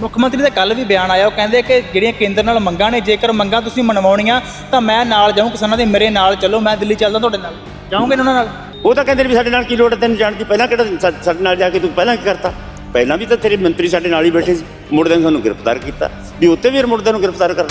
ਮੁੱਖ ਮੰਤਰੀ ਦਾ ਕੱਲ ਵੀ ਬਿਆਨ ਆਇਆ, ਉਹ ਕਹਿੰਦੇ ਕਿ ਜਿਹੜੀਆਂ ਕੇਂਦਰ ਨਾਲ ਮੰਗਾਂ ਨੇ, ਜੇਕਰ ਮੰਗਾਂ ਤੁਸੀਂ ਮਨਵਾਉਣੀਆਂ, ਤਾਂ ਮੈਂ ਨਾਲ ਜਾਊਂ, ਕਿਸਾਨਾਂ ਦੇ ਮੇਰੇ ਨਾਲ ਚੱਲੋ, ਮੈਂ ਦਿੱਲੀ ਚੱਲਦਾ ਤੁਹਾਡੇ ਨਾਲ। ਜਾਓਗੇ ਉਹਨਾਂ ਨਾਲ? ਉਹ ਤਾਂ ਕਹਿੰਦੇ ਨੇ ਵੀ ਸਾਡੇ ਨਾਲ ਕੀ ਲੋੜ ਹੈ, ਤੈਨੂੰ ਜਾਣ ਦੀ, ਪਹਿਲਾਂ ਕਿਹੜਾ ਸਾ- ਸਾਡੇ ਨਾਲ ਜਾ ਕੇ ਤੂੰ ਪਹਿਲਾਂ ਕੀ ਕਰਤਾ? ਪਹਿਲਾਂ ਵੀ ਤਾਂ ਤੇਰੇ ਮੰਤਰੀ ਸਾਡੇ ਨਾਲ ਹੀ ਬੈਠੇ ਸੀ ਮੁੜਦਿਆਂ ਨੂੰ ਸਾਨੂੰ ਗ੍ਰਿਫਤਾਰ ਕੀਤਾ, ਵੀ ਉੱਤੇ ਵੀ ਮੁੜਦਿਆਂ ਨੂੰ ਗ੍ਰਿਫਤਾਰ ਕਰ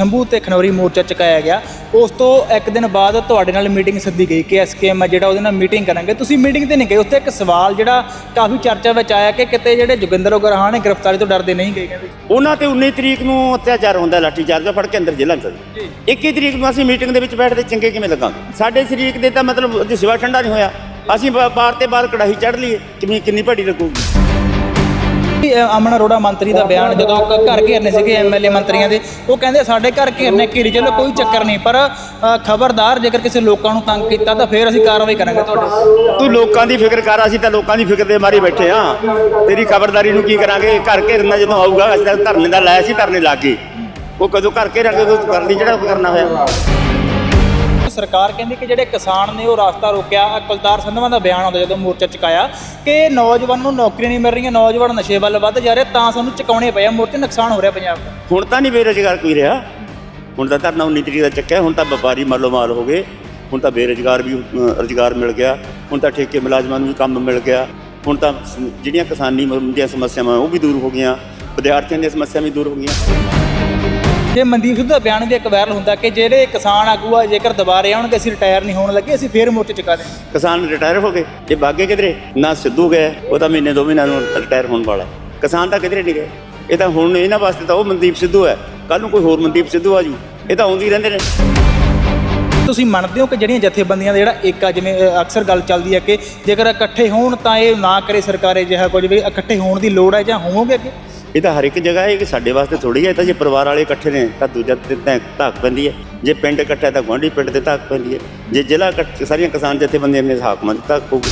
ਸ਼ੰਭੂ ਤੇ ਖਨੌਰੀ ਮੋਰਚਾ ਚੁਕਾਇਆ ਗਿਆ। ਉਸ ਤੋਂ ਇੱਕ ਦਿਨ ਬਾਅਦ ਤੁਹਾਡੇ ਨਾਲ ਮੀਟਿੰਗ ਸੱਦੀ ਗਈ ਕਿ ਐਸਕੇਐਮ ਜਿਹੜਾ ਉਹਦੇ ਨਾਲ ਮੀਟਿੰਗ ਕਰਾਂਗੇ। ਤੁਸੀਂ ਮੀਟਿੰਗ ਤੇ ਨਹੀਂ ਗਏ ਉੱਥੇ ਇੱਕ ਸਵਾਲ ਜਿਹੜਾ ਕਾਫੀ ਚਰਚਾ ਵਿੱਚ ਆਇਆ ਕਿ ਕਿਤੇ ਜਿਹੜੇ ਜੋਗਿੰਦਰ ਉਗਰਾਹਾਂ ਨੇ ਗ੍ਰਿਫਤਾਰੀ ਤੋਂ ਡਰਦੇ ਨਹੀਂ ਗਏ ਕਹਿੰਦੇ। ਉਹਨਾਂ ਤੇ 19 ਤਰੀਕ ਨੂੰ ਅਤਿਆਚਾਰ ਹੁੰਦਾ ਲਾਠੀ ਚਾਰਜ ਫੜ ਕੇ ਅੰਦਰ ਜੇਲ੍ਹਾਂ ਚ ਜੀ। 21 ਤਰੀਕ ਨੂੰ ਅਸੀਂ ਮੀਟਿੰਗ ਦੇ ਵਿੱਚ ਬੈਠਦੇ ਚੰਗੇ ਕਿਵੇਂ ਲੱਗਾਂਗੇ? ਸਾਡੇ ਸ਼ਰੀਕ ਦੇ ਤਾਂ ਮਤਲਬ ਸਿਵਾ ਠੰਡਾ ਨਹੀਂ ਹੋਇਆ। ਅਸੀਂ ਬਾ- ਬਾਰ ਤੇ ਬਾਰ ਕੜਾਹੀ ਚੜ ਲਈਏ ਕਿੰਨੀ ਕਿੰਨੀ ਭੜੀ ਲੱਗੂਗੀ? ਅਮਨ ਅਰੋੜਾ ਮੰਤਰੀ ਦਾ ਬਿਆਨ ਜਦੋਂ ਕ- ਘਰ ਘੇਰਨੇ ਸੀਗੇ ਐਮਐਲਏ ਮੰਤਰੀਆਂ ਦੇ ਉਹ ਕਹਿੰਦੇ ਸਾਡੇ ਘਰ ਘੇਰਨੇ ਘੇਰੀ ਚਲੋ ਕੋਈ ਚੱਕਰ ਨਹੀਂ। ਪਰ ਅ, ਖਬਰਦਾਰ ਜੇਕਰ ਕਿਸੇ ਲੋਕਾਂ ਨੂੰ ਤੰਗ ਕੀਤਾ ਤਾਂ ਫਿਰ ਅਸੀਂ ਕਾਰਵਾਈ ਕਰਾਂਗੇ ਤੁਹਾਡੇ ਤੂੰ ਲੋਕਾਂ ਦੀ ਫਿਕਰ ਕਰ ਅਸੀਂ ਤਾਂ ਲੋਕਾਂ ਦੀ ਫਿਕਰ ਦੇ ਮਾਰੀ ਬੈਠੇ ਆ ਤੇਰੀ ਖਬਰਦਾਰੀ ਨੂੰ ਕੀ ਕਰਾਂਗੇ? ਘਰ ਘੇਰਨਾ ਜਦੋਂ ਆਊਗਾ ਅਸੀਂ ਤਾਂ ਧਰਨੇ ਦਾ ਲਾਇਆ ਸੀ ਧਰਨੇ ਲੱਗ ਗਏ ਉਹ ਕਦੋਂ ਘਰ ਘੇਰਾਂਗੇ ਉਹ ਕਰ ਲਈ ਜਿਹੜਾ ਕਰਨਾ ਹੋਇਆ। ਸਰਕਾਰ ਕਹਿੰਦੀ ਕਿ ਜਿਹੜੇ ਕਿਸਾਨ ਨੇ ਉਹ ਰਾਸਤਾ ਰੋਕਿਆ। ਆਹ ਕੁਲਤਾਰ ਸੰਧਵਾ ਦਾ ਬਿਆਨ ਆਉਂਦਾ ਜਦੋਂ ਮੋਰਚਾ ਚੁਕਾਇਆ ਕਿ ਨੌਜਵਾਨ ਨੂੰ ਨੌਕਰੀ ਨਹੀਂ ਮਿਲ ਰਹੀਆਂ ਨੌਜਵਾਨ ਨਸ਼ੇ ਵੱਲ ਵੱਧ ਜਾ ਰਹੇ ਤਾਂ ਸਾਨੂੰ ਚੁਕਾਉਣੇ ਪਏ ਆ। ਮੋਰਚੇ ਨੁਕਸਾਨ ਹੋ ਰਿਹਾ ਪੰਜਾਬ ਦਾ। ਹੁਣ ਤਾਂ ਨਹੀਂ ਬੇਰੁਜ਼ਗਾਰ ਕੋਈ ਰਿਹਾ। ਹੁਣ ਤਾਂ ਧਰਨਾ 19 ਤਰੀਕ ਦਾ ਚੱਕਿਆ ਹੁਣ ਤਾਂ ਵਪਾਰੀ ਮਾਲੋ ਮਾਲ ਹੋ ਗਏ। ਹੁਣ ਤਾਂ ਬੇਰੁਜ਼ਗਾਰ ਵੀ ਅ, ਰੁਜ਼ਗਾਰ ਮਿਲ ਗਿਆ। ਹੁਣ ਤਾਂ ਠੇਕੇ ਮੁਲਾਜ਼ਮਾਂ ਨੂੰ ਵੀ ਕੰਮ ਮਿਲ ਗਿਆ। ਹੁਣ ਤਾਂ ਜਿਹੜੀਆਂ ਕਿਸਾਨੀ ਦੀਆਂ ਸਮੱਸਿਆਵਾਂ ਉਹ ਵੀ ਦੂਰ ਹੋ ਗਈਆਂ। ਵਿਦਿਆਰਥੀਆਂ ਦੀਆਂ ਸਮੱਸਿਆਵਾਂ ਵੀ ਦੂਰ ਹੋ ਗਈਆਂ। ਜੇ ਮਨਦੀਪ ਸਿੰਘ ਦਾ ਬਿਆਨ ਵੀ ਇੱਕ ਵਾਇਰਲ ਹੁੰਦਾ ਕਿ ਜਿਹੜੇ ਕਿਸਾਨ ਆਗੂ ਆ ਜੇਕਰ ਦੁਬਾਰੇ ਆਉਣਗੇ ਅਸੀਂ ਰਿਟਾਇਰ ਨਹੀਂ ਹੋਣ ਲੱਗੇ ਅਸੀਂ ਫੇਰ ਮੋਰਚੇ ਚੁਕਾ ਦੇ ਕਿਸਾਨ ਰਿਟਾਇਰ ਹੋ ਗਏ। ਇਹ ਬਾਗੇ ਕਿਧਰੇ? ਨਾ ਸਿੱਧੂ ਗਏ ਉਹ ਤਾਂ ਮਹੀਨੇ ਦੋ ਮਹੀਨਿਆਂ ਨੂੰ ਰਿਟਾਇਰ ਹੋਣ ਵਾਲਾ। ਕਿਸਾਨ ਤਾਂ ਕਿਧਰੇ ਨਹੀਂ ਗਏ? ਇਹ ਤਾਂ ਹੁਣ ਇਹਨਾਂ ਵਾਸਤੇ ਤਾਂ ਉਹ ਮਨਦੀਪ ਸਿੱਧੂ ਹੈ। ਕੱਲ ਨੂੰ ਕੋਈ ਹੋਰ ਮਨਦੀਪ ਸਿੱਧੂ ਆ ਜੂ। ਇਹ ਤਾਂ ਆਉਂਦੇ ਰਹਿੰਦੇ ਨੇ। ਤੁਸੀਂ ਮੰਨਦੇ ਹੋ ਕਿ ਜਿਹੜੀਆਂ ਜਥੇਬੰਦੀਆਂ ਦਾ ਜਿਹੜਾ ਏਕਾ ਜਿਵੇਂ ਅਕਸਰ ਗੱਲ ਚੱਲਦੀ ਹੈ ਕਿ ਜੇਕਰ ਇਕੱਠੇ ਹੋਣ ਤਾਂ ਇਹ ਨਾ ਕਰੇ ਸਰਕਾਰ ਅਜਿਹਾ ਕੁਝ ਵੀ ਇਕੱਠੇ ਹੋਣ ਦੀ ਲੋੜ ਹੈ ਜਾਂ ਹੋਵੋਗੇ ਅੱਗੇ? ਇਹ ਤਾਂ ਹਰ ਇੱਕ ਜਗ੍ਹਾ ਹੈ ਕਿ ਸਾਡੇ ਵਾਸਤੇ ਥੋੜੀ ਹੈ ਇਹ ਤਾਂ ਜੇ ਪਰਿਵਾਰ ਵਾਲੇ ਇਕੱਠੇ ਨੇ ਤਾਂ ਦੂਜਾ ਤੇ ਤਾਂ ਧੱਕ ਪੈਂਦੀ ਹੈ। ਜੇ ਪਿੰਡ ਇਕੱਠਾ ਤਾਂ ਗੁਆਂਢੀ ਪਿੰਡ ਤੇ ਧੱਕ ਪੈਂਦੀ ਹੈ। ਜੇ ਜ਼ਿਲ੍ਹਾ ਇਕੱਠ- ਸਾਰੀਆਂ ਕਿਸਾਨ ਜਥੇਬੰਦੀਆਂ ਨੇ ਹਾਕਮਾਂ ਦੀ ਧੱਕ ਪਊਗੀ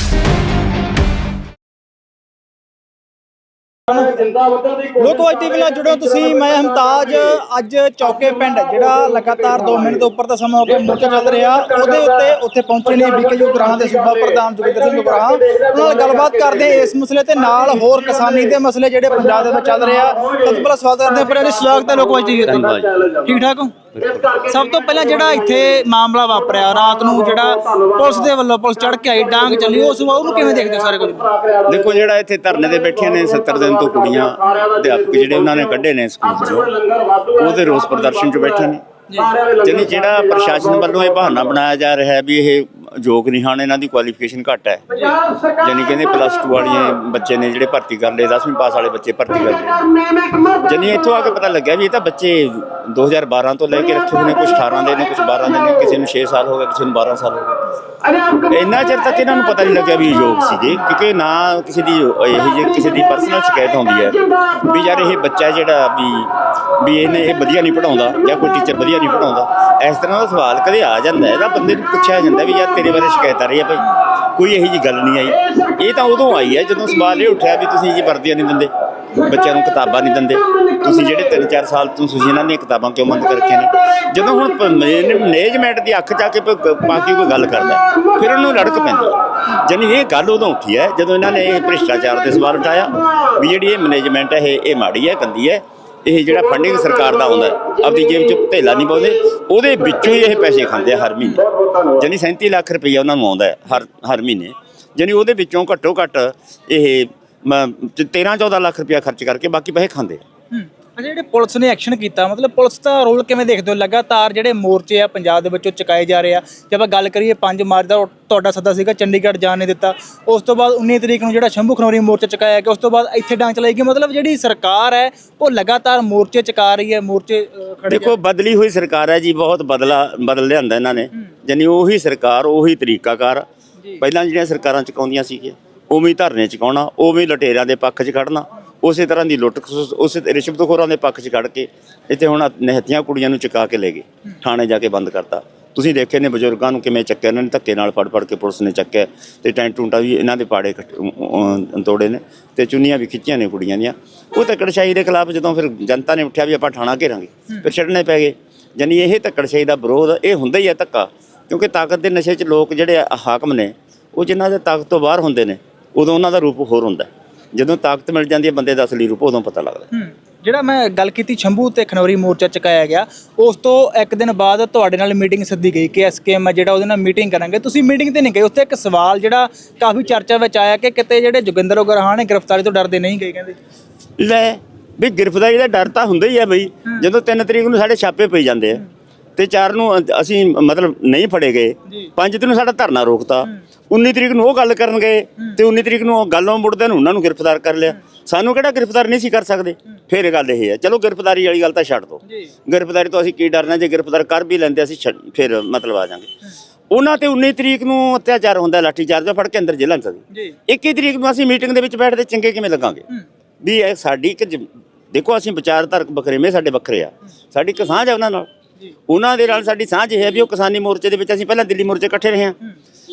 ਲੋਕਵਾਜ ਟੀਵੀ ਨਾਲ ਜੁੜੋ ਤੁਸੀਂ ਮੈਂ ਹਮਤਾਜ ਅੱਜ ਚੌਕੇ ਪਿੰਡ ਜਿਹੜਾ ਲਗਾਤਾਰ 2 ਮਿੰਟ ਤੋਂ ਉੱਪਰ ਦਾ ਸਮਾਂ ਹੋ ਗਿਆ ਮੋਰਚਾ ਚੱਲ ਰਿਹਾ ਉਹਦੇ ਉੱਤੇ ਉੱਥੇ ਪਹੁੰਚੇ ਨੇ ਬੀਕੇਯੂ ਗ੍ਰਾਹਾਂ ਦੇ ਸੂਬਾ ਪ੍ਰਧਾਨ ਜੋਗਿੰਦਰ ਸਿੰਘ ਉਹਨਾਂ ਨਾਲ ਗੱਲਬਾਤ ਕਰਦੇ ਇਸ ਮਸਲੇ ਤੇ ਨਾਲ ਹੋਰ ਕਿਸਾਨੀ ਦੇ ਮਸਲੇ ਜਿਹੜੇ ਪੰਜਾਬ ਦੇ ਵਿੱਚ ਚੱਲ ਰਿਹਾ ਸਭ ਤੋਂ ਪਹਿਲਾਂ ਸਵਾਗਤ ਕਰਦੇ ਹਾਂ ਪਰ ਸਵਾਗਤ ਹੈ ਲੋਕਵਾਜ ਟੀਵੀ ਧੰਨਵਾਦ। ਠੀਕ ਠਾਕ ਹੋ? ਸਭ ਤੋਂ ਪਹਿਲਾਂ ਜਿਹੜਾ ਇੱਥੇ ਮਾਮਲਾ ਵਾਪਰਿਆ ਰਾਤ ਨੂੰ ਜਿਹੜਾ ਪੁਲਿਸ ਦੇ ਵੱਲੋਂ ਪੁਲਿਸ ਚੜ ਕੇ ਆਈ ਡਾਂਗ ਚੱਲੀ ਉਸ ਉਹਨੂੰ ਕਿਵੇਂ ਦੇਖਦੇ ਹੋ ਸਾਰੇ ਕੁਝ ਦੇਖੋ ਜਿਹੜਾ ਇੱਥੇ ਧਰਨੇ ਤੇ ਬੈਠੀਆਂ ਨੇ 70 ਦਿਨ ਤੋਂ ਕੁੜੀਆਂ ਅਧਿਆਪਕ ਜਿਹੜੇ ਉਹਨਾਂ ਨੇ ਕੱਢੇ ਨੇ ਸਕੂਲ ਚੋਂ ਉਹਦੇ ਰੋਸ ਪ੍ਰਦਰਸ਼ਨ 'ਚ ਬੈਠੇ ਨੇ। ਜਾਣੀ ਜਿਹੜਾ ਪ੍ਰਸ਼ਾਸਨ ਵੱਲੋਂ ਇਹ ਬਹਾਨਾ ਬਣਾਇਆ ਜਾ ਰਿਹਾ ਹੈ ਵੀ ਇਹ ਯੋਗ ਨਹੀਂ ਹਨ, ਇਹਨਾਂ ਦੀ ਕੁਆਲੀਫਿਕੇਸ਼ਨ ਘੱਟ ਹੈ। ਜਾਣੀ ਕਹਿੰਦੇ ਪਲੱਸ 2 ਵਾਲੀਆਂ ਬੱਚੇ ਨੇ ਜਿਹੜੇ ਭਰਤੀ ਕਰ ਲਏ 10ਵੀਂ ਪਾਸ ਵਾਲੇ ਬੱਚੇ ਭਰਤੀ ਕਰ ਲਏ। ਜਾਣੀ ਇੱਥੋਂ ਆ ਕੇ ਪਤਾ ਲੱਗਿਆ ਵੀ ਇਹ ਤਾਂ ਬੱਚੇ 2012 ਤੋਂ ਲੈ ਕੇ ਰੱਖੇ ਹੋਏ ਨੇ ਕੁਝ 18 ਦੇ ਨੇ ਕੁਝ 12 ਦੇ ਨੇ, ਕਿਸੇ ਨੂੰ 6 ਸਾਲ ਹੋ ਗਏ, ਕਿਸੇ ਨੂੰ 12 ਸਾਲ ਹੋ ਗਏ। ਇੰਨਾ ਚਿਰ ਤੱਕ ਇਹਨਾਂ ਨੂੰ ਪਤਾ ਨਹੀਂ ਲੱਗਿਆ ਵੀ ਯੋਗ ਸੀਗੇ ਕਿਉਂਕਿ ਨਾ ਕਿਸੇ ਦੀ ਇਹ ਜਿਹੀ ਕਿਸੇ ਦੀ ਪਰਸਨਲ ਸ਼ਿਕਾਇਤ ਆਉਂਦੀ ਹੈ ਵੀ ਯਾਰ ਇਹ ਬੱਚਾ ਜਿਹੜਾ ਵੀ ਵੀ ਇਹਨੇ ਇਹ ਵਧੀਆ ਨਹੀਂ ਪੜਾਉਂਦਾ ਜਾਂ ਕੋਈ ਟੀਚਰ ਵਧੀਆ ਨਹੀਂ ਪੜਾਉਂਦਾ ਇਸ ਤਰ੍ਹਾਂ ਦਾ ਸਵਾਲ ਕਦੇ ਆ ਜਾਂਦਾ ਹੈ। ਤਾਂ ਬੰਦੇ ਨੂੰ ਪੁੱਛਿਆ ਜਾਂਦਾ ਵੀ ਯਾਰ ਤੇਰੇ ਬਾਰੇ ਸ਼ਿਕਾਇਤ ਆ ਰਹੀ ਹੈ ਭਾਈ ਕੋਈ ਇਹੋ ਜੀ ਗੱਲ ਨਹੀਂ ਆਈ। ਇਹ ਤਾਂ ਉਦੋਂ ਆਈ ਹੈ ਜਦੋਂ ਸਵਾਲ ਇਹ ਉੱਠਿਆ ਵੀ ਤੁਸੀਂ ਜੀ ਵਰਦੀਆਂ ਨਹੀਂ ਦਿੰਦੇ। ਬੱਚਿਆਂ ਨੂੰ ਕਿਤਾਬਾਂ ਨਹੀਂ ਦਿੰਦੇ। ਤੁਸੀਂ ਜਿਹੜੇ 3-4 ਸਾਲ ਤੋਂ ਤੁਸੀਂ ਇਹਨਾਂ ਦੀਆਂ ਕਿਤਾਬਾਂ ਕਿਉਂ ਬੰਦ ਕਰਕੇ ਨੇ? ਜਦੋਂ ਹੁਣ ਮੈਨੇਜਮੈਂਟ ਦੀ ਅੱਖ ਜਾ ਕੇ ਪ- ਪਾ ਕੇ ਕੋਈ ਗੱਲ ਕਰਦਾ ਹੈ, ਫਿਰ ਉਹਨੂੰ ਲੜਕ ਪੈਂਦੀ ਹੈ। ਜਾਨੀ ਇਹ ਗੱਲ ਉਦੋਂ ਉੱਠੀ ਹੈ ਜਦੋਂ ਇਹਨਾਂ ਨੇ ਇਹ ਭ੍ਰਿਸ਼ਟਾਚਾਰ ਦੇ ਸਵਾਲ ਉਠਾਇਆ ਵੀ ਜਿਹੜੀ ਇਹ ਮੈਨੇਜਮੈਂਟ ਹੈ ਇਹ ਇਹ ਮਾੜੀ ਹੈ ਗੰਦੀ ਹੈ। ਇਹ ਜਿਹੜਾ ਫੰਡਿੰਗ ਸਰਕਾਰ ਦਾ ਆਉਂਦਾ ਹੈ, ਆਪਦੀ ਜੇਬ 'ਚ ਧੇਲਾ ਨਹੀਂ ਪਾਉਂਦੇ। ਉਹਦੇ ਵਿੱਚੋਂ ਹੀ ਇਹ ਪੈਸੇ ਖਾਂਦੇ ਆ ਹਰ ਮਹੀਨੇ। ਜਾਨੀ 37 ਲੱਖ ਰੁਪਈਆ ਉਹਨਾਂ ਨੂੰ ਆਉਂਦਾ ਹਰ ਹਰ ਮਹੀਨੇ। ਜਾਨੀ ਉਹਦੇ ਵਿੱਚੋਂ ਘੱਟੋ ਘੱਟ ਇਹ 13 14 ਲੱਖ ਰੁਪਇਆ ਖਰਚ ਕਰਕੇ ਬਾਕੀ ਪੈਸੇ ਖਾਂਦੇ ਆ। ਹੂੰ। ਅੱਛਾ ਜਿਹੜੇ ਪੁਲਿਸ ਨੇ ਐਕਸ਼ਨ ਕੀਤਾ ਮਤਲਬ ਪੁਲਿਸ ਦਾ ਰੋਲ ਕਿਵੇਂ ਦੇਖਦੇ ਹੋ? ਲਗਾਤਾਰ ਜਿਹੜੇ ਮੋਰਚੇ ਆ ਪੰਜਾਬ ਦੇ ਵਿੱਚੋਂ ਚੁਕਾਏ ਜਾ ਰਹੇ ਆ। ਜੇ ਆਪਾਂ ਗੱਲ ਕਰੀਏ 5 ਮਾਰਚ ਦਾ ਤੁਹਾਡਾ ਸੱਦਾ ਸੀਗਾ ਚੰਡੀਗੜ੍ਹ ਜਾਣ ਨਹੀਂ ਦਿੱਤਾ। ਉਸ ਤੋਂ ਬਾਅਦ 19 ਤਰੀਕ ਨੂੰ ਜਿਹੜਾ ਸ਼ੰਭੂ ਖਨੌਰੀ ਮੋਰਚਾ ਚੁਕਾਇਆ ਗਿਆ ਉਸ ਤੋਂ ਬਾਅਦ ਇੱਥੇ ਡਾਂਗ ਚਲਾਈ ਗਈ। ਮਤਲਬ ਜਿਹੜੀ ਸਰਕਾਰ ਹੈ ਉਹ ਲਗਾਤਾਰ ਮੋਰਚੇ ਚੁਕਾ ਰਹੀ ਹੈ ਮੋਰਚੇ ਖੜੇ ਦੇਖੋ ਬਦਲੀ ਹੋਈ ਸਰਕਾਰ ਹੈ ਜੀ ਬਹੁਤ ਬਦਲਾ ਬਦਲ ਲਿਆਂਦਾ ਇਹਨਾਂ ਨੇ। ਜਾਨੀ ਉਹੀ ਸਰਕਾਰ ਉਹੀ ਤਰੀਕਾਕਾਰ। ਪਹਿਲਾਂ ਜਿਹੜੀਆਂ ਸਰਕਾਰਾਂ ਚੁਕਾਉਂਦੀਆਂ ਸੀਗੀਆਂ। ਉਵੇਂ ਹੀ ਧਰਨੇ ਚੁਕਾਉਣਾ ਉਵੇਂ ਲਟੇਰਿਆਂ ਦੇ ਪੱਖ 'ਚ ਖੜਨਾ, ਉਸੇ ਤਰ੍ਹਾਂ ਦੀ ਲੁੱਟ ਖਸੁ- ਉਸੇ ਤੇ ਰਿਸ਼ਵਤਖੋਰਾਂ ਦੇ ਪੱਖ 'ਚ ਖੜ ਕੇ ਇੱਥੇ ਹੁਣ ਨਿਹਤੀਆਂ ਕੁੜੀਆਂ ਨੂੰ ਚੁਕਾ ਕੇ ਲੈ ਗਏ, ਥਾਣੇ ਜਾ ਕੇ ਬੰਦ ਕਰਤਾ। ਤੁਸੀਂ ਦੇਖੇ ਨੇ ਬਜ਼ੁਰਗਾਂ ਨੂੰ ਕਿਵੇਂ ਚੱਕਿਆ ਇਹਨਾਂ ਨੇ ਧੱਕੇ ਨਾਲ ਫੜ ਫੜ ਕੇ ਪੁਲਿਸ ਨੇ ਚੱਕਿਆ ਤੇ ਟੈਂਟ ਟੂੰਟਾ ਵੀ ਇਹਨਾਂ ਦੇ ਪਾੜੇ ਤੋੜੇ ਨੇ ਤੇ ਚੁੰਨੀਆਂ ਵੀ ਖਿੱਚੀਆਂ ਨੇ ਕੁੜੀਆਂ ਦੀਆਂ। ਉਹ ਧੱਕੜਸ਼ਾਹੀ ਦੇ ਖਿਲਾਫ ਜਦੋਂ ਫਿਰ ਜਨਤਾ ਨੇ ਉੱਠਿਆ ਵੀ ਆਪਾਂ ਥਾਣਾ ਘੇਰਾਂਗੇ, ਫਿਰ ਛੱਡਣੇ ਪੈ ਗਏ। ਜਾਨੀ ਇਹ ਧੱਕੜਸ਼ਾਹੀ ਦਾ ਵਿਰੋਧ, ਇਹ ਹੁੰਦਾ ਹੀ ਹੈ ਧੱਕਾ, ਕਿਉਂਕਿ ਤਾਕਤ ਦੇ ਨਸ਼ੇ 'ਚ ਲੋਕ ਜਿਹੜੇ ਹਾਕਮ ਨੇ, ਉਹ ਜਿਨ੍ਹਾਂ ਦੇ ਤਾਕਤ ਤੋਂ ਬਾਹਰ ਹੁੰਦੇ ਨੇ ਉਦੋਂ ਉਹਨਾਂ ਦਾ ਰੂਪ ਹੋਰ ਹੁੰਦਾ। ਜਦੋਂ ਤਾਕਤ ਮਿਲ ਜਾਂਦੀ ਹੈ ਬੰਦੇ ਦਾ ਅਸਲੀ ਰੂਪ ਉਦੋਂ ਪਤਾ ਲੱਗਦਾ ਜਿਹੜਾ ਮੈਂ ਗੱਲ ਕੀਤੀ ਸ਼ੰਭੂ ਤੇ ਖਨੌਰੀ ਮੋਰਚਾ ਚੁਕਾਇਆ ਗਿਆ ਉਸ ਤੋਂ ਇੱਕ ਦਿਨ ਬਾਅਦ ਤੁਹਾਡੇ ਨਾਲ ਮੀਟਿੰਗ ਸੱਦੀ ਗਈ ਕਿ ਐਸਕੇਐਮ ਹੈ ਜਿਹੜਾ ਉਹਦੇ ਨਾਲ ਮੀਟਿੰਗ ਕਰਾਂਗੇ। ਤੁਸੀਂ ਮੀਟਿੰਗ ਤੇ ਨਹੀਂ ਗਏ ਉੱਥੇ ਇੱਕ ਸਵਾਲ ਜਿਹੜਾ ਕਾਫੀ ਚਰਚਾ ਵਿੱਚ ਆਇਆ ਕਿ ਕਿਤੇ ਜਿਹੜੇ ਜੋਗਿੰਦਰ ਉਗਰਾਹਾਂ ਨੇ ਗ੍ਰਿਫਤਾਰੀ ਤੋਂ ਡਰਦੇ ਨਹੀਂ ਗਏ ਕਹਿੰਦੇ। ਲੈ ਵੀ ਗ੍ਰਿਫਤਾਰੀ ਦਾ ਡਰ ਤਾਂ ਹੁੰਦਾ ਹੀ ਹੈ ਬਈ ਜਦੋਂ 3 ਤਰੀਕ ਨੂੰ ਸਾਡੇ ਛਾਪੇ ਪਈ ਜਾਂਦੇ ਆ ਤੇ 4 ਨੂੰ ਅਸੀਂ ਮਤਲਬ ਨਹੀਂ ਫੜੇ ਗਏ। 5 ਤਰੀਕ ਨੂੰ ਸਾਡਾ ਧਰਨਾ ਰੋਕਤਾ। 19 ਤਰੀਕ ਨੂੰ ਉਹ ਗੱਲ ਕਰਨ ਗਏ ਤੇ 19 ਤਰੀਕ ਨੂੰ ਉਹ ਗੱਲੋਂ ਮੁੜਦੇ ਨੂੰ ਉਹਨਾਂ ਨੂੰ ਗ੍ਰਿਫਤਾਰ ਕਰ ਲਿਆ। ਸਾਨੂੰ ਕਿਹੜਾ ਗ੍ਰਿਫਤਾਰ ਨਹੀਂ ਸੀ ਕਰ ਸਕਦੇ? ਫਿਰ ਇਹ ਗੱਲ ਇਹ ਹੈ। ਚਲੋ ਗ੍ਰਿਫਤਾਰੀ ਵਾਲੀ ਗੱਲ ਤਾਂ ਛੱਡ ਜੀ। ਗ੍ਰਿਫਤਾਰੀ ਤੋਂ ਅਸੀਂ ਕੀ ਡਰਨਾ? ਜੇ ਗ੍ਰਿਫਤਾਰ ਕਰ ਵੀ ਲੈਂਦੇ ਅਸੀਂ ਫਿਰ ਮਤਲਬ ਆ ਜਾਾਂਗੇ। ਉਹਨਾਂ ਤੇ 19 ਤਰੀਕ ਨੂੰ ਅਤਿਆਚਾਰ ਹੁੰਦਾ ਲਾਠੀ ਚਾਰਜ ਫੜ ਕੇ ਅੰਦਰ ਜੇਲ੍ਹਾਂ ਚ ਸੀ ਜੀ। 21 ਤਰੀਕ ਨੂੰ ਅਸੀਂ ਮੀਟਿੰਗ ਦੇ ਵਿੱਚ ਬੈਠਦੇ ਚੰਗੇ ਕਿਵੇਂ ਲੱਗਾਂਗੇ? ਵੀ ਇਹ ਸਾਡੀ ਇੱਕ ਦੇਖੋ ਅਸੀਂ ਵਿਚਾਰਧਾਰਕ ਬਖਰੇਵੇਂ ਸਾਡੇ ਵੱਖਰੇ ਆ। ਸਾਡੀ ਇੱਕ ਸਾਂਝ ਹੈ ਉਹਨਾਂ ਨਾਲ। ਉਹਨਾਂ ਦੇ ਨਾਲ ਸਾਡੀ ਸਾਂਝ ਇਹ ਹੈ ਵੀ ਉਹ ਕਿਸਾਨੀ ਮੋਰਚੇ ਦੇ ਵਿੱਚ ਅਸੀਂ ਪਹਿਲਾਂ ਦਿੱਲੀ ਮੋਰਚੇ ਇਕੱਠੇ ਰਹੇ ਹਾਂ।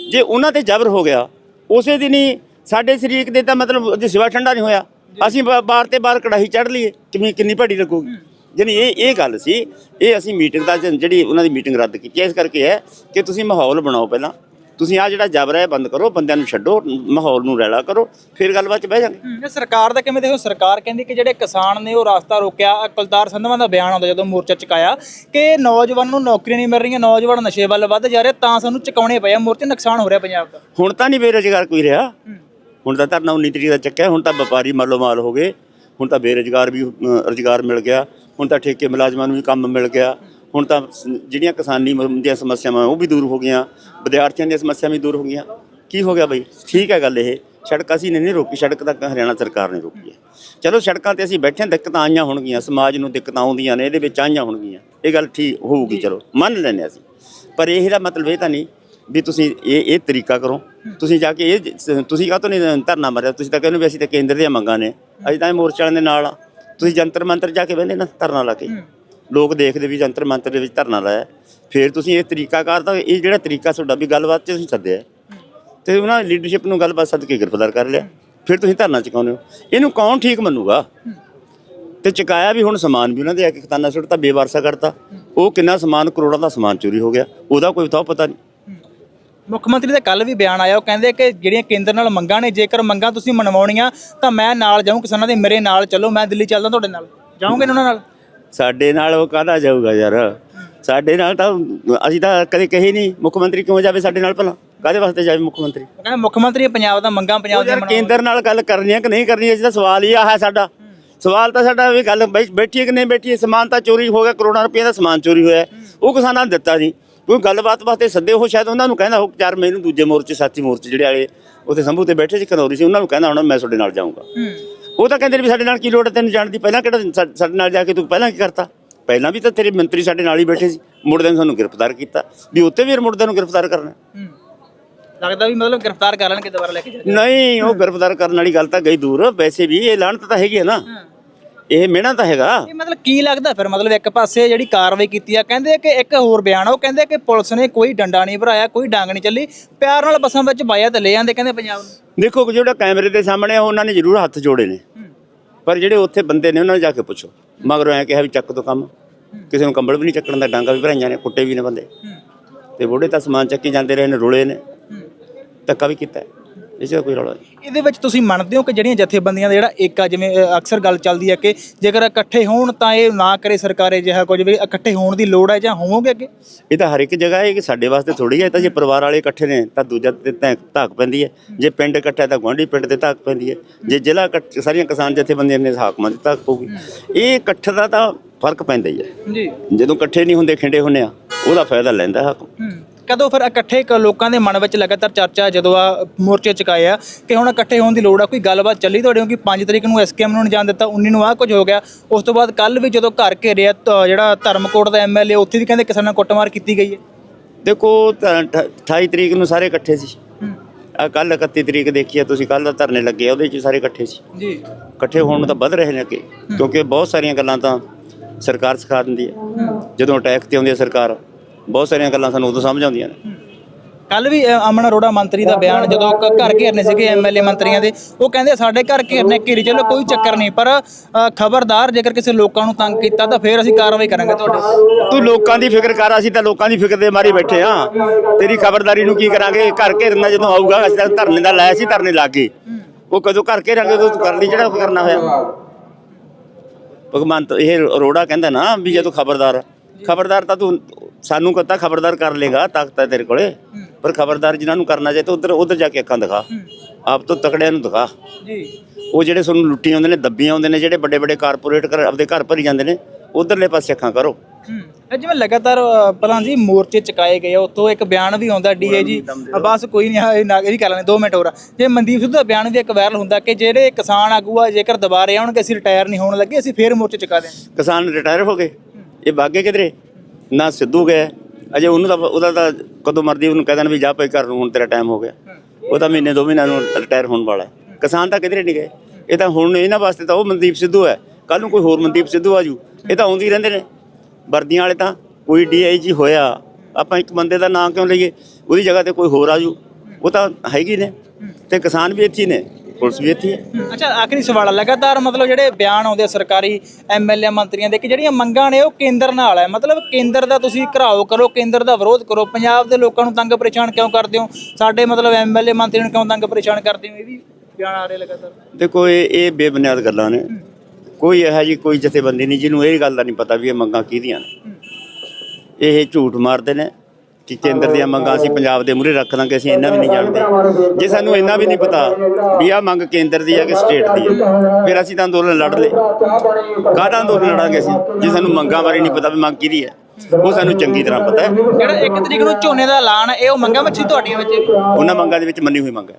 ਜੇ ਉਹਨਾਂ ਤੇ ਜ਼ਬਰ ਹੋ ਗਿਆ ਉਸੇ ਦਿਨ ਹੀ ਸਾਡੇ ਸ਼ਰੀਕ ਦੇ ਤਾਂ ਮਤਲਬ ਜੇ ਸਿਵਾ ਠੰਡਾ ਨਹੀਂ ਹੋਇਆ ਅਸੀਂ ਬਾ- ਬਾਰ ਤੇ ਬਾਰ ਕੜਾਹੀ ਚੜ ਲਈਏ ਕਿੰਨੀ ਕਿੰਨੀ ਭੜੀ ਲੱਗੂਗੀ? ਜਾਣੀ ਇਹ ਇਹ ਗੱਲ ਸੀ ਇਹ ਅਸੀਂ ਮੀਟਿੰਗ ਦਾ ਜਿਹੜੀ ਉਹਨਾਂ ਦੀ ਮੀਟਿੰਗ ਰੱਦ ਕੀਤੀ ਇਸ ਕਰਕੇ ਹੈ ਕਿ ਤੁਸੀਂ ਮਾਹੌਲ ਬਣਾਓ ਪਹਿਲਾਂ। ਤੁਸੀਂ ਆ ਜਿਹੜਾ ਜਬਰ ਹੈ ਬੰਦ ਕਰੋ ਬੰਦਿਆਂ ਨੂੰ ਛੱਡੋ ਮਾਹੌਲ ਨੂੰ ਰੈਲਾ ਕਰੋ ਫਿਰ ਗੱਲਬਾਤ ਚ ਬਹਿ ਜਾਾਂਗੇ। ਇਹ ਸਰਕਾਰ ਦਾ ਕਿਵੇਂ ਦੇਖੋ ਸਰਕਾਰ ਕਹਿੰਦੀ ਕਿ ਜਿਹੜੇ ਕਿਸਾਨ ਨੇ ਉਹ ਰਾਸਤਾ ਰੋਕਿਆ ਕੁਲਤਾਰ ਸੰਧਵਾਂ ਦਾ ਬਿਆਨ ਆਉਂਦਾ ਜਦੋਂ ਮੋਰਚਾ ਚੁਕਾਇਆ ਕਿ ਨੌਜਵਾਨ ਨੂੰ ਨੌਕਰੀਆਂ ਨਹੀਂ ਮਿਲ ਰਹੀਆਂ ਨੌਜਵਾਨ ਨਸ਼ੇ ਵੱਲ ਵੱਧ ਜਾ ਰਹੇ ਤਾਂ ਸਾਨੂੰ ਚੁਕਾਉਣੇ ਪਏ ਮੋਰਚੇ ਨੁਕਸਾਨ ਹੋ ਰਿਹਾ ਪੰਜਾਬ ਦਾ। ਹੁਣ ਤਾਂ ਨਹੀਂ ਬੇਰੁਜ਼ਗਾਰ ਕੋਈ ਰਿਹਾ। ਹੁਣ ਤਾਂ ਧਰਨਾ 19 ਤਰੀਕ ਦਾ ਚੱਕਿਆ ਹੁਣ ਤਾਂ ਵਪਾਰੀ ਮਾਲੋ ਮਾਲ ਹੋ ਗਏ ਹੁਣ ਤਾਂ ਬੇਰੁਜ਼ਗਾਰ ਵੀ ਰੁਜ਼ਗਾਰ ਮਿਲ ਗਿਆ ਹੁਣ ਤਾਂ ਠੇਕੇ ਮੁਲਾਜ਼ਮਾਂ ਨੂੰ ਵੀ ਕੰਮ ਮਿਲ ਗਿਆ। ਹੁਣ ਤਾਂ ਜਿਹੜੀਆਂ ਕਿਸਾਨੀ ਦੀਆਂ ਸਮੱਸਿਆਵਾਂ ਉਹ ਵੀ ਦੂਰ ਹੋ ਗਈਆਂ ਵਿਦਿਆਰਥੀਆਂ ਦੀਆਂ ਸਮੱਸਿਆਵਾਂ ਵੀ ਦੂਰ ਹੋ ਗਈਆਂ। ਕੀ ਹੋ ਗਿਆ ਬਈ? ਠੀਕ ਹੈ ਗੱਲ ਇਹ ਸੜਕ ਅਸੀਂ ਨੇ ਨਹੀਂ ਰੋਕੀ ਸੜਕ ਤਾਂ ਹਰਿਆਣਾ ਸਰਕਾਰ ਨੇ ਰੋਕੀ ਹੈ। ਚਲੋ ਸੜਕਾਂ ਤੇ ਅਸੀਂ ਬੈਠੇ ਹਾਂ, ਦਿੱਕਤਾਂ ਆਈਆਂ ਹੋਣਗੀਆਂ ਸਮਾਜ ਨੂੰ ਦਿੱਕਤਾਂ ਆਉਂਦੀਆਂ ਨੇ ਇਹਦੇ ਵਿੱਚ ਆਈਆਂ ਹੋਣਗੀਆਂ। ਇਹ ਗੱਲ ਠੀਕ ਹੋਊਗੀ ਚਲੋ ਮੰਨ ਲੈਂਦੇ ਹਾਂ ਅਸੀਂ। ਪਰ ਇਹਦਾ ਮਤਲਬ ਇਹ ਤਾਂ ਨਹੀਂ ਵੀ ਤੁਸੀਂ ਇਹ ਇਹ ਤਰੀਕਾ ਕਰੋ। ਤੁਸੀਂ ਜਾ ਕੇ ਇਹ ਤੁਸੀਂ ਕਾਹ ਤੋਂ ਨਹੀਂ ਧਰਨਾ ਮਾਰਿਆ? ਤੁਸੀਂ ਤਾਂ ਕਹਿੰਦੇ ਵੀ ਅਸੀਂ ਤਾਂ ਕੇਂਦਰ ਦੀਆਂ ਮੰਗਾਂ ਨੇ ਅਸੀਂ ਤਾਂ ਇਹ ਮੋਰਚੇ ਦੇ ਨਾਲ ਆ। ਤੁਸੀਂ ਜੰਤਰ ਮੰਤਰ ਜਾ ਕੇ ਬਹਿੰਦੇ ਨਾ ਧਰਨਾ ਲਾ ਕੇ। ਲੋਕ ਦੇਖਦੇ ਵੀ ਜੰਤਰ ਮੰਤਰ ਦੇ ਵਿੱਚ ਧਰਨਾ ਲਾਇਆ। ਫਿਰ ਤੁਸੀਂ ਇਹ ਤਰੀਕਾਕਾਰ ਕਰਦਾ ਇਹ ਜਿਹੜਾ ਤਰੀਕਾ ਤੁਹਾਡਾ ਵੀ ਗੱਲਬਾਤ 'ਚ ਤੁਸੀਂ ਸੱਦਿਆ। ਤੇ ਉਹਨਾਂ ਲੀਡਰਸ਼ਿਪ ਨੂੰ ਗੱਲਬਾਤ ਸੱਦ ਕੇ ਗ੍ਰਿਫਤਾਰ ਕਰ ਲਿਆ। ਫਿਰ ਤੁਸੀਂ ਧਰਨਾ ਚੁਕਾਉਂਦੇ ਹੋ। ਇਹਨੂੰ ਕੌਣ ਠੀਕ ਮੰਨੂਗਾ? ਤੇ ਚੁਕਾਇਆ ਵੀ ਹੁਣ ਸਮਾਨ ਵੀ ਉਹਨਾਂ ਦੇ ਆ ਕੇ ਖਤਾਨਾ ਸੁੱਟਤਾ ਬੇਵਾਰਸਾ ਕਰਤਾ ਉਹ ਕਿੰਨਾ ਸਮਾਨ, ਕਰੋੜਾਂ ਦਾ ਸਮਾਨ ਚੋਰੀ ਹੋ ਗਿਆ। ਉਹਦਾ ਕੋਈ ਤਾਂ ਪਤਾ ਨਹੀਂ। ਮੁੱਖ ਮੰਤਰੀ ਦਾ ਕੱਲ ਵੀ ਬਿਆਨ ਆਇਆ। ਉਹ ਕਹਿੰਦੇ ਕਿ ਜਿਹੜੀਆਂ ਕੇਂਦਰ ਨਾਲ ਮੰਗਾਂ ਨੇ, ਜੇਕਰ ਮੰਗਾਂ ਤੁਸੀਂ ਮਨਵਾਉਣੀਆਂ, ਤਾਂ ਮੈਂ ਨਾਲ ਜਾਊਂ, ਕਿਸਾਨਾਂ ਦੇ ਮੇਰੇ ਨਾਲ ਚੱਲੋ, ਮੈਂ ਦਿੱਲੀ ਚੱਲਦਾ ਤੁਹਾਡੇ ਨਾਲ। ਜਾਓਗੇ ਉਹਨਾਂ ਨਾਲ? ਸਾਡੇ ਨਾਲ ਉਹ ਕਾਹਦਾ ਜਾਊਗਾ ਯਾਰ? ਸਾਡੇ ਨਾਲ ਤਾਂ ਅਸੀਂ ਤਾਂ ਕਦੇ ਕਹੀ ਨਹੀਂ ਮੁੱਖ ਮੰਤਰੀ ਕਿਉਂ ਜਾਵੇ ਸਾਡੇ ਨਾਲ ਭਲਾ? ਕਾਹਦੇ ਵਾਸਤੇ ਜਾਵੇ ਮੁੱਖ ਮੰਤਰੀ? ਕਹਿੰਦੇ ਮੁੱਖ ਮੰਤਰੀ ਪੰਜਾਬ ਦਾ ਮੰਗਾਂ ਪੰਜਾਬ ਦੀਆਂ ਯਾਰ ਕੇਂਦਰ ਨਾਲ ਗੱਲ ਕਰਨੀ ਹੈ ਕਿ ਨਹੀਂ ਕਰਨੀ ਹੈ ਜਿਹਦਾ ਸਵਾਲ ਹੀ ਆ ਹੈ ਸਾਡਾ। ਸਵਾਲ ਤਾਂ ਸਾਡਾ ਵੀ ਗੱਲ ਬੈਠੀ ਹੈ ਕਿ ਨਹੀਂ ਬੈਠੀ ਹੈ? ਸਮਾਨ ਤਾਂ ਚੋਰੀ ਹੋ ਗਿਆ ਕਰੋੜਾਂ ਰੁਪਏ ਦਾ ਸਮਾਨ ਚੋਰੀ ਹੋਇਆ। ਹੈ। ਉਹ ਕਿਸਾਨਾਂ ਨੇ ਦਿੱਤਾ ਨਹੀਂ ਕੋਈ ਗੱਲਬਾਤ ਵਾਸਤੇ ਸੱਦੇ ਉਹ ਸ਼ਾਇਦ ਉਹਨਾਂ ਨੂੰ ਕਹਿੰਦਾ ਹੋ ਚਾਰ ਮੈਨੂੰ ਦੂਜੇ ਮੋਰਚੇ ਸਾਥੀ ਮੋਰਚੇ ਜਿਹੜੇ ਵਾਲੇ ਉੱਥੇ ਸੰਭੂ ਤੇ ਬੈਠੇ ਸੀ ਕਨੌਰੀ ਸੀ ਉਹਨਾਂ ਨੂੰ ਕਹਿੰਦਾ ਹੁਣ ਮੈਂ ਤੁਹਾਡੇ ਨਾਲ ਜਾਊਂਗਾ। ਹੂੰ। ਉਹ ਤਾਂ ਕਹਿੰਦੇ ਨੇ ਵੀ ਸਾਡੇ ਨਾਲ ਕੀ ਲੋੜ ਹੈ ਤੈਨੂੰ ਜਾਣ ਦੀ ਪਹਿਲਾਂ ਕਿਹੜਾ ਸਾ- ਸਾਡੇ ਨਾਲ ਜਾ ਕੇ ਤੂੰ ਪਹਿਲਾਂ ਕੀ ਕਰਤਾ? ਪਹਿਲਾਂ ਵੀ ਤਾਂ ਤੇਰੇ ਮੰਤਰੀ ਸਾਡੇ ਨਾਲ ਹੀ ਬੈਠੇ ਸੀ ਮੁੜਦੇ ਨੂੰ ਸਾਨੂੰ ਗ੍ਰਿਫਤਾਰ ਕੀਤਾ। ਵੀ ਉੱਤੇ ਵੀ ਮੁੜਦੇ ਨੂੰ ਗ੍ਰਿਫਤਾਰ ਕਰਨਾ। ਹੂੰ। ਲੱਗਦਾ ਵੀ ਮਤਲਬ ਗ੍ਰਿਫਤਾਰ ਕਰ ਲੈਣਗੇ ਦੁਬਾਰਾ ਲੈ ਕੇ ਜਾਣਗੇ ਨਹੀਂ ਉਹ ਗ੍ਰਿਫਤਾਰ ਕਰਨ ਵਾਲੀ ਗੱਲ ਤਾਂ ਗਈ ਦੂਰ ਵੈਸੇ ਵੀ ਇਹ ਲਾਹਣਤ ਤਾਂ ਹੈਗੀ ਹੈ ਨਾ। ਇਹ ਮਿਹਣਾ ਤਾਂ ਹੈਗਾ। ਇਹ ਮਤਲਬ ਕੀ ਲੱਗਦਾ ਫਿਰ? ਮਤਲਬ ਇੱਕ ਪਾਸੇ ਜਿਹੜੀ ਕਾਰਵਾਈ ਕੀਤੀ ਆ ਕਹਿੰਦੇ ਕਿ ਇੱਕ ਹੋਰ ਬਿਆਨ ਆ ਉਹ ਕਹਿੰਦੇ ਕਿ ਪੁਲਿਸ ਨੇ ਕੋਈ ਡੰਡਾ ਨਹੀਂ ਭਰਾਇਆ ਕੋਈ ਡਾਂਗ ਨਹੀਂ ਚੱਲੀ। ਪਿਆਰ ਨਾਲ ਬੱਸਾਂ ਵਿੱਚ ਬਾਇਆ ਤੇ ਲੈ ਜਾਂਦੇ ਕਹਿੰਦੇ ਪੰਜਾਬ ਨੂੰ। ਦੇਖੋ ਜਿਹੜਾ ਕੈਮਰੇ ਦੇ ਸਾਹਮਣੇ ਆ, ਉਹਨਾਂ ਨੇ ਜ਼ਰੂਰ ਹੱਥ ਜੋੜੇ ਨੇ। ਪਰ ਜਿਹੜੇ ਉੱਥੇ ਬੰਦੇ ਨੇ ਉਹਨਾਂ ਨੂੰ ਜਾ ਕੇ ਪੁੱਛੋ। ਮਗਰੋਂ ਐ ਕਿਹਾ ਵੀ ਚੱਕ ਦੋ ਕੰਮ। ਕਿਸੇ ਨੂੰ ਕੰਬਲ ਵੀ ਨਹੀਂ ਚੱਕਣ ਦਾ ਡਾਂਗਾ ਵੀ ਭਰਾਈਆਂ ਨੇ ਕੁੱਟੇ ਵੀ ਨੇ ਬੰਦੇ। ਤੇ ਬੁੱਢੇ ਤਾਂ ਸਮਾਨ ਚੱਕੀ ਜਾਂਦੇ ਰਹੇ ਨੇ ਰੁਲੇ ਨੇ। ਧੱਕਾ ਵੀ ਕੀਤਾ। ਹੈ। ਇਸ 'ਚ ਕੋਈ ਰੌਲਾ ਨਹੀਂ ਇਹਦੇ ਵਿੱਚ ਤੁਸੀਂ ਮੰਨਦੇ ਹੋ ਕਿ ਜਿਹੜੀਆਂ ਜਥੇਬੰਦੀਆਂ ਦਾ ਜਿਹੜਾ ਏਕਾ ਜਿਵੇਂ ਅ, ਅਕਸਰ ਗੱਲ ਚੱਲਦੀ ਹੈ ਕਿ ਜੇਕਰ ਇਕੱਠੇ ਹੋਣ ਤਾਂ ਇਹ ਨਾ ਕਰੇ ਸਰਕਾਰ ਅਜਿਹਾ ਕੁਝ ਵੀ ਇਕੱਠੇ ਹੋਣ ਦੀ ਲੋੜ ਹੈ ਜਾਂ ਹੋਵੋਗੇ ਅੱਗੇ? ਇਹ ਤਾਂ ਹਰ ਇੱਕ ਜਗ੍ਹਾ ਹੈ ਕਿ ਸਾਡੇ ਵਾਸਤੇ ਥੋੜੀ ਹੈ ਇਹ ਤਾਂ ਜੇ ਪਰਿਵਾਰ ਵਾਲੇ ਇਕੱਠੇ ਨੇ ਤਾਂ ਦੂਜਾ ਤੇ ਤਾਂ ਧਾਕ ਪੈਂਦੀ ਹੈ। ਜੇ ਪਿੰਡ ਇਕੱਠਾ ਹੈ ਤਾਂ ਗੁਆਂਢੀ ਪਿੰਡ ਤੇ ਧਾਕ ਪੈਂਦੀ ਹੈ। ਜੇ ਜ਼ਿਲ੍ਹਾ ਇਕੱਠ- ਸਾਰੀਆਂ ਕਿਸਾਨ ਜਥੇਬੰਦੀਆਂ ਨੇ ਹਾਕਮਾਂ ਦੀ ਧਾਕ ਪਊਗੀ। ਇਹ ਇਕੱਠ ਦਾ ਤਾਂ ਫ਼ਰਕ ਪੈਂਦਾ ਹੀ ਹੈ। ਜੀ। ਜਦੋਂ ਇਕੱਠੇ ਨਹੀਂ ਹੁੰਦੇ ਖਿੰਡੇ ਹੁੰਦੇ ਆ ਉਹਦਾ ਫਾਇਦਾ ਲੈਂਦਾ ਹਾਕਮ। ਕਦੋਂ ਫਿਰ ਇਕੱਠੇ ਕ- ਲੋਕਾਂ ਦੇ ਮਨ ਵਿੱਚ ਲਗਾਤਾਰ ਚਰਚਾ ਜਦੋਂ ਆ ਮੋਰਚੇ ਚੁਕਾਏ ਆ ਕਿ ਹੁਣ ਇਕੱਠੇ ਹੋਣ ਦੀ ਲੋੜ ਆ ਕੋਈ ਗੱਲਬਾਤ ਚੱਲੀ ਤੁਹਾਡੇ ਕਿ 5 ਤਰੀਕ ਨੂੰ ਐਸਕੇਐਮ ਨੂੰ ਜਾਣ ਦਿੱਤਾ 19 ਨੂੰ ਆ ਕੁਝ ਹੋ ਗਿਆ। ਉਸ ਤੋਂ ਬਾਅਦ ਕੱਲ ਵੀ ਜਦੋਂ ਘਰ ਘੇਰਿਆ ਤਾਂ ਜਿਹੜਾ ਧਰਮਕੋਟ ਦਾ ਐਮਐਲਏ ਉੱਥੇ ਵੀ ਕਹਿੰਦੇ ਕਿਸਾਨਾਂ ਨਾਲ ਕੁੱਟਮਾਰ ਕੀਤੀ ਗਈ ਹੈ? ਦੇਖੋ ਤਾਂ ਅਠ- 28 ਤਰੀਕ ਨੂੰ ਸਾਰੇ ਇਕੱਠੇ ਸੀ। ਆ ਕੱਲ 31 ਤਰੀਕ ਦੇਖੀ ਆ ਤੁਸੀਂ ਕੱਲ ਦਾ ਧਰਨੇ ਲੱਗੇ ਆ, ਉਹਦੇ 'ਚ ਸਾਰੇ ਇਕੱਠੇ ਸੀ। ਜੀ। ਇਕੱਠੇ ਹੋਣ ਨੂੰ ਤਾਂ ਵੱਧ ਰਹੇ ਨੇ ਅੱਗੇ ਕਿਉਂਕਿ ਬਹੁਤ ਸਾਰੀਆਂ ਗੱਲਾਂ ਤਾਂ ਸਰਕਾਰ ਸਿਖਾ ਦਿੰਦੀ ਹੈ। ਜਦੋਂ ਅਟੈਕ ਤੇ ਆਉਂਦੀ ਹੈ ਸਰਕਾਰ ਬਹੁਤ ਸਾਰੀਆਂ ਗੱਲਾਂ ਸਾਨੂੰ ਉਦੋਂ ਸਮਝ ਆਉਂਦੀਆਂ ਨੇ। ਕੱਲ ਵੀ ਅ, ਅਮਨ ਅਰੋੜਾ ਮੰਤਰੀ ਦਾ ਬਿਆਨ ਜਦੋਂ ਕ- ਘਰ ਘੇਰਨੇ ਸੀਗੇ ਐਮਐਲਏ ਮੰਤਰੀਆਂ ਦੇ ਉਹ ਕਹਿੰਦੇ ਸਾਡੇ ਘਰ ਘੇਰਨੇ ਘੇਰੀ ਚਲੋ ਕੋਈ ਚੱਕਰ ਨਹੀਂ। ਪਰ ਅ, ਖਬਰਦਾਰ ਜੇਕਰ ਕਿਸੇ ਲੋਕਾਂ ਨੂੰ ਤੰਗ ਕੀਤਾ ਤਾਂ ਫਿਰ ਅਸੀਂ ਕਾਰਵਾਈ ਕਰਾਂਗੇ ਤੁਹਾਡੇ ਤੂੰ। ਲੋਕਾਂ ਦੀ ਫਿਕਰ ਕਰ ਅਸੀਂ ਤਾਂ ਲੋਕਾਂ ਦੀ ਫਿਕਰ ਦੇ ਮਾਰੀ ਬੈਠੇ ਆ ਤੇਰੀ ਖਬਰਦਾਰੀ ਨੂੰ ਕੀ ਕਰਾਂਗੇ? ਘਰ ਘੇਰਨਾ ਜਦੋਂ ਆਊਗਾ ਅਸੀਂ ਤਾਂ ਧਰਨੇ ਦਾ ਲਾਇਆ ਸੀ ਧਰਨੇ ਲੱਗ ਗਏ ਉਹ ਕਦੋਂ ਘਰ ਕੇ ਰੰਗੇ ਤੂੰ ਕਰ ਲਈ ਜਿਹੜਾ ਕਰਨਾ ਹੋਇਆ। ਭਗਵੰਤ ਇਹ ਅਰੋੜਾ ਕਹਿੰਦਾ ਨਾ ਵੀ ਜੇ ਤੂੰ ਖਬਰਦਾਰ ਖਬਰਦਾਰ ਤਾਂ ਤੂੰ ਸਾਨੂੰ ਕਹਤਾ ਖਬਰਦਾਰ ਕਰ ਲੇਗਾ ਤਾਕਤ ਹੈ ਤੇਰੇ ਕੋਲੇ। ਪਰ ਖਬਰਦਾਰ ਜਿਨ੍ਹਾਂ ਨੂੰ ਕਰਨਾ ਚਾਹੇ ਤਾਂ ਉਧਰ ਉਧਰ ਜਾ ਕੇ ਅੱਖਾਂ ਦਿਖਾ। ਆਪ ਤੋਂ ਤਕੜਿਆਂ ਨੂੰ ਦਿਖਾ। ਜੀ। ਉਹ ਜਿਹੜੇ ਤੁਹਾਨੂੰ ਲੁੱਟੀ ਆਉਂਦੇ ਨੇ ਦੱਬੀ ਆਉਂਦੇ ਨੇ ਜਿਹੜੇ ਵੱਡੇ ਵੱਡੇ ਕਾਰਪੋਰੇਟ ਕਰ ਆਪਦੇ ਘਰ ਭਰੀ ਜਾਂਦੇ ਨੇ ਉਧਰਲੇ ਪਾਸੇ ਅੱਖਾਂ ਕਰੋ। ਜਿਵੇਂ ਲਗਾਤਾਰ ਪ੍ਰਧਾਨ ਜੀ ਮੋਰਚੇ ਚੁਕਾਏ ਗਏ ਉੱਥੋਂ ਇੱਕ ਬਿਆਨ ਵੀ ਆਉਂਦਾ ਡੀਏਜੀ ਬਸ ਕੋਈ ਨਹੀਂ ਇਹ ਨਾ ਇਹ ਕਰ ਲੈਣੇ 2 ਮਿੰਟ ਹੋਰ। ਜੇ ਮਨਦੀਪ ਸਿੱਧੂ ਦਾ ਬਿਆਨ ਵੀ ਇੱਕ ਵਾਇਰਲ ਹੁੰਦਾ ਕਿ ਜਿਹੜੇ ਕਿਸਾਨ ਆਗੂ ਆ ਜੇਕਰ ਦੁਬਾਰੇ ਆਉਣਗੇ ਅਸੀਂ ਰਿਟਾਇਰ ਨਹੀਂ ਹੋਣ ਲੱਗੇ ਅਸੀਂ ਫੇਰ ਮੋਰਚੇ ਚੁਕਾ ਦੇਵਾਂਗੇ ਕਿਸਾਨ ਰਿਟਾਇਰ ਹੋ ਗਏ। ਇਹ ਬਾਗੇ ਕਿਧਰੇ? ਨਾ ਸਿੱਧੂ ਗਏ। ਅਜੇ ਉਹਨੂੰ ਤਾਂ ਉਹਦਾ ਤਾਂ ਕਦੋਂ ਮਰਦੀ ਉਹਨੂੰ ਕਹਿ ਦੇਣ ਵੀ ਜਾ ਭਾਈ ਘਰ ਨੂੰ, ਹੁਣ ਤੇਰਾ ਟਾਈਮ ਹੋ ਗਿਆ। ਉਹ ਤਾਂ ਮਹੀਨੇ ਦੋ ਮਹੀਨਿਆਂ ਨੂੰ ਰਿਟਾਇਰ ਹੋਣ ਵਾਲਾ ਕਿਸਾਨ ਤਾਂ ਕਿਧਰੇ ਨਹੀਂ ਗਏ। ਇਹ ਤਾਂ ਹੁਣ ਇਹਨਾਂ ਵਾਸਤੇ ਤਾਂ ਉਹ ਮਨਦੀਪ ਸਿੱਧੂ ਹੈ। ਕੱਲ ਨੂੰ ਕੋਈ ਹੋਰ ਮਨਦੀਪ ਸਿੱਧੂ ਆਜੂ ਇਹ ਤਾਂ ਆਉਂਦੇ ਹੀ ਰਹਿੰਦੇ ਨੇ। ਵਰਦੀਆਂ ਵਾਲੇ ਤਾਂ ਕੋਈ ਡੀਆਈਜੀ ਹੋਇਆ। ਆਪਾਂ ਇੱਕ ਬੰਦੇ ਦਾ ਨਾਂ ਕਿਉਂ ਲਈਏ? ਉਹਦੀ ਜਗ੍ਹਾ ਤੇ ਕੋਈ ਹੋਰ ਆਜੂ ਉਹ ਤਾਂ ਹੈਗੀ ਨੇ। ਤੇ ਕਿਸਾਨ ਵੀ ਇੱਥੇ ਨੇ। ਪੁਲਿਸ ਵੀ ਇੱਥੇ ਹੀ। ਅੱਛਾ ਆਖਰੀ ਸਵਾਲ ਆ ਲਗਾਤਾਰ ਮਤਲਬ ਜਿਹੜੇ ਬਿਆਨ ਆਉਂਦੇ ਆ ਸਰਕਾਰੀ ਐਮਐਲਏ ਮੰਤਰੀਆਂ ਦੇ ਕਿ ਜਿਹੜੀਆਂ ਮੰਗਾਂ ਨੇ ਉਹ ਕੇਂਦਰ ਨਾਲ ਹੈ? ਮਤਲਬ ਕੇਂਦਰ ਦਾ ਤੁਸੀਂ ਘਰਾਓ ਕਰੋ ਕੇਂਦਰ ਦਾ ਵਿਰੋਧ ਕਰੋ। ਪੰਜਾਬ ਦੇ ਲੋਕਾਂ ਨੂੰ ਤੰਗ ਪਰੇਸ਼ਾਨ ਕਿਉਂ ਕਰਦੇ ਹੋ? ਸਾਡੇ ਮਤਲਬ ਐਮਐਲਏ ਮੰਤਰੀਆਂ ਨੂੰ ਕਿਉਂ ਤੰਗ ਪਰੇਸ਼ਾਨ ਕਰਦੇ ਹੋ? ਇਹ ਵੀ ਬਿਆਨ ਆ ਰਹੇ ਲਗਾਤਾਰ। ਦੇਖੋ ਇਹ ਇਹ ਬੇਬੁਨਿਆਦ ਗੱਲਾਂ ਨੇ। ਕੋਈ ਇਹੋ ਜੀ ਕੋਈ ਜਥੇਬੰਦੀ ਨਹੀਂ ਜਿਹਨੂੰ ਇਹ ਗੱਲ ਦਾ ਨਹੀਂ ਪਤਾ ਵੀ ਇਹ ਮੰਗਾਂ ਕਿਹਦੀਆਂ ਨੇ। ਇਹ ਝੂਠ ਮਾਰਦੇ ਨੇ। ਕਿ ਕੇਂਦਰ ਦੀਆਂ ਮੰਗਾਂ ਅਸੀਂ ਪੰਜਾਬ ਦੇ ਮੂਹਰੇ ਰੱਖ ਦਾਂਗੇ ਅਸੀਂ ਇਹਨਾਂ ਵੀ ਨਹੀਂ ਜਾਣਦੇ। ਜੇ ਸਾਨੂੰ ਇੰਨਾ ਵੀ ਨਹੀਂ ਪਤਾ ਵੀ ਆਹ ਮੰਗ ਕੇਂਦਰ ਦੀ ਹੈ ਕਿ ਸਟੇਟ ਦੀ ਹੈ ਫਿਰ ਅਸੀਂ ਤਾਂ ਅੰਦੋਲਨ ਲੜ ਲਏ। ਕਾਹਦਾ ਅੰਦੋਲਨ ਲੜਾਂਗੇ ਅਸੀਂ? ਜੇ ਸਾਨੂੰ ਮੰਗਾਂ ਬਾਰੇ ਨਹੀਂ ਪਤਾ ਵੀ ਮੰਗ ਕਿਹਦੀ ਹੈ ਉਹ ਸਾਨੂੰ ਚੰਗੀ ਤਰ੍ਹਾਂ ਪਤਾ ਹੈ। ਜਿਹੜਾ ਇੱਕ ਤਰੀਕ ਨੂੰ ਝੋਨੇ ਦਾ ਐਲਾਨ ਇਹ ਉਹ ਮੰਗਾਂ ਵਿੱਚ ਤੁਹਾਡੀਆਂ ਵਿੱਚ? ਉਹਨਾਂ ਮੰਗਾਂ ਦੇ ਵਿੱਚ ਮੰਨੀ ਹੋਈ ਮੰਗ ਹੈ।